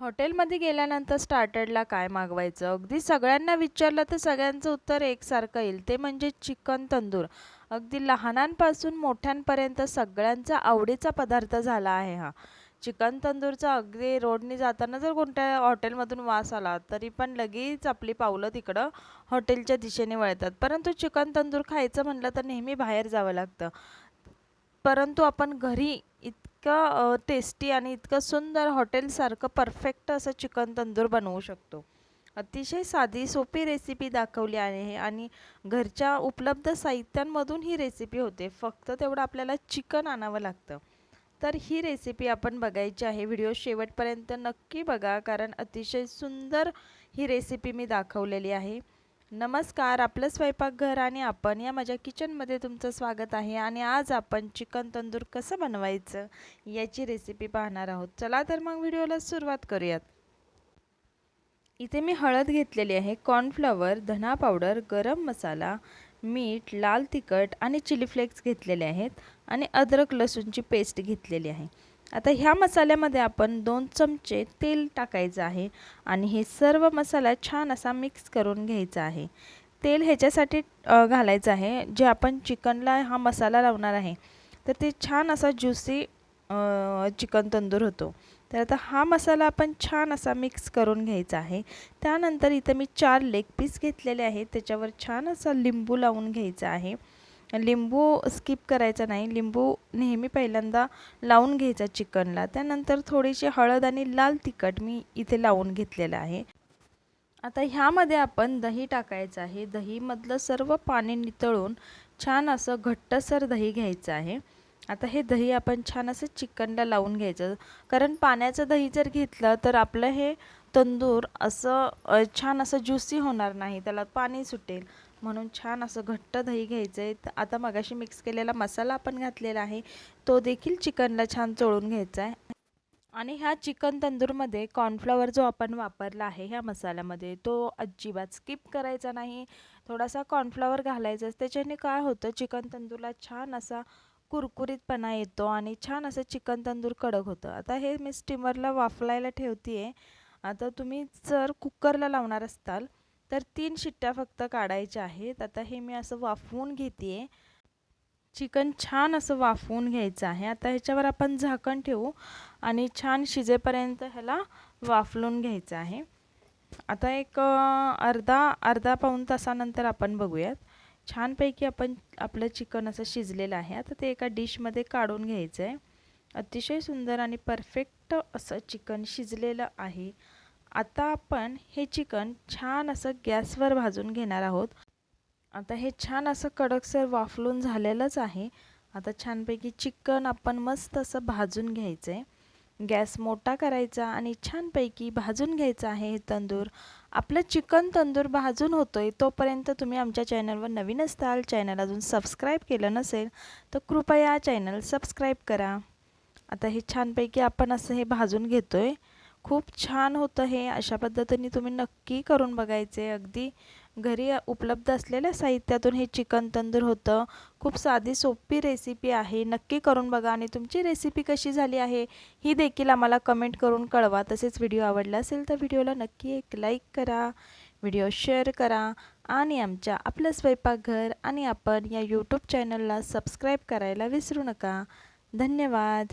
हॉटेलमध्ये गेल्यानंतर स्टार्टरला काय मागवायचं? अगदी सगळ्यांना विचारलं तर सगळ्यांचं उत्तर एकसारखं येईल. ते म्हणजे चिकन तंदूर. अगदी लहानांपासून मोठ्यांपर्यंत सगळ्यांचा आवडीचा पदार्थ झाला आहे हा. चिकन तंदूरचा अगदी रोडने जाताना जर कोणत्या हॉटेलमधून वास आला तरी पण लगेच आपली पावलं तिकडं हॉटेलच्या दिशेने वळतात. परंतु चिकन तंदूर खायचं म्हटलं तर नेहमी बाहेर जावं लागतं. परंतु आपण घरी इतकं टेस्टी आणि इतकं सुंदर हॉटेलसारखं परफेक्ट असं चिकन तंदूर बनवू शकतो. अतिशय साधी सोपी रेसिपी दाखवली आहे आणि घरच्या उपलब्ध साहित्यांमधून ही रेसिपी होते. फक्त तेवढं आपल्याला चिकन आणावं लागतं. तर ही रेसिपी आपण बघायची आहे. व्हिडिओ शेवटपर्यंत नक्की बघा कारण अतिशय सुंदर ही रेसिपी मी दाखवलेली आहे. नमस्कार आपलं स्वयंपाकघर आणि आपण या माझ्या किचनमध्ये तुमचं स्वागत आहे आणि आज आपण चिकन तंदूर कसं बनवायचं याची रेसिपी पाहणार आहोत. चला तर मग व्हिडिओला सुरुवात करूयात. इथे मी हळद घेतलेली आहे कॉर्नफ्लॉवर धना पावडर गरम मसाला मीठ लाल तिखट आणि चिली फ्लेक्स घेतलेले आहेत आणि अद्रक लसूणची पेस्ट घेतलेली आहे. आता ह्या मसाल्यामध्ये आपण दोन चमचे तेल टाकायचं आहे आणि हे सर्व मसाला छान असा मिक्स करून घ्यायचा आहे. तेल ह्याच्यासाठी घालायचं आहे. जे आपण चिकनला हा मसाला लावणार आहे तर ते छान असा ज्युसी चिकन तंदूर होतो. तर आता हा मसाला आपण छान असा मिक्स करून घ्यायचा आहे. त्यानंतर इथं मी चार लेग पीस घेतलेले आहेत. त्याच्यावर छान असा लिंबू लावून घ्यायचा आहे. लिंबू स्किप करायचा नाही. लिंबू नेहमी पहिल्यांदा लावून घ्यायचा चिकनला. त्यानंतर थोडीशी हळद आणि लाल तिखट मी इथे लावून घेतलेलं आहे. आता ह्यामध्ये आपण दही टाकायचं आहे. दहीमधलं सर्व पाणी नितळून छान असं घट्टसर दही घ्यायचं आहे. आता हे दही आपण छान असं चिकनला लावून घ्यायचं. कारण पाण्याचं दही जर घेतलं तर आपलं हे तंदूर असं छान असं ज्युसी होणार नाही. त्याला पाणी सुटेल. म्हणून छान असं घट्ट दही घ्यायचं आहे आता मगाशी मिक्स केलेला मसाला आपण घातलेला आहे. तो देखील चिकनला छान चोळून घ्यायचा आहे आणि ह्या चिकन तंदूरमध्ये कॉर्नफ्लॉवर जो आपण वापरला आहे ह्या मसाल्यामध्ये तो अजिबात स्किप करायचा नाही. थोडासा कॉर्नफ्लॉवर घालायचा त्याच्याने काय होतं चिकन तंदूरला छान असा कुरकुरीतपणा येतो आणि छान असं चिकन तंदूर कडक होतं. आता हे मी स्टीमरला वाफलायला ठेवते आहे आता तुम्ही जर कुकरला लावणार असताल तर तीन शिट्ट्या फक्त काढायच्या आहेत. आता हे मी असं वाफवून घेते आहे चिकन छान असं वाफवून घ्यायचं आहे. आता ह्याच्यावर आपण झाकण ठेवू आणि छान शिजेपर्यंत ह्याला वाफलून घ्यायचं आहे. आता एक अर्धा अर्धा पाऊण तासानंतर आपण बघूयात. छानपैकी आपण आपलं चिकन असं शिजलेलं आहे. आता ते एका डिशमध्ये काढून घ्यायचं आहे अतिशय सुंदर आणि परफेक्ट असं चिकन शिजलेलं आहे. आता आपण हे चिकन छान असं गॅसवर भाजून घेणार आहोत. आता हे छान असं कडकसर वाफलून झालेलंच आहे. आता छानपैकी चिकन आपण मस्त असं भाजून घ्यायचं. आहे गॅस मोठा करायचा आणि छानपैकी भाजून घ्यायचं आहे हे तंदूर. आपलं चिकन तंदूर भाजून होतो आहे तोपर्यंत तुम्ही आमच्या चॅनलवर नवीन असताल चॅनल अजून सबस्क्राईब केलं नसेल तर कृपया चॅनल सबस्क्राईब करा. आता हे छानपैकी आपण असं हे भाजून घेतो आहे खूप छान होतं हे. अशा पद्धतीने तुम्ही नक्की करून बघायचे. अगदी घरी उपलब्ध असलेल्या साहित्यातून हे चिकन तंदूर होतं. खूप साधी सोपी रेसिपी आहे. नक्की करून बघा आणि तुमची रेसिपी कशी झाली आहे ही देखील आम्हाला कमेंट करून कळवा. तसेच व्हिडिओ आवडला असेल तर व्हिडिओला नक्की एक लाईक करा व्हिडिओ शेअर करा आणि आमच्या आपलं स्वयंपाकघर आणि आपण या यूट्यूब चॅनलला सबस्क्राईब करायला विसरू नका. धन्यवाद.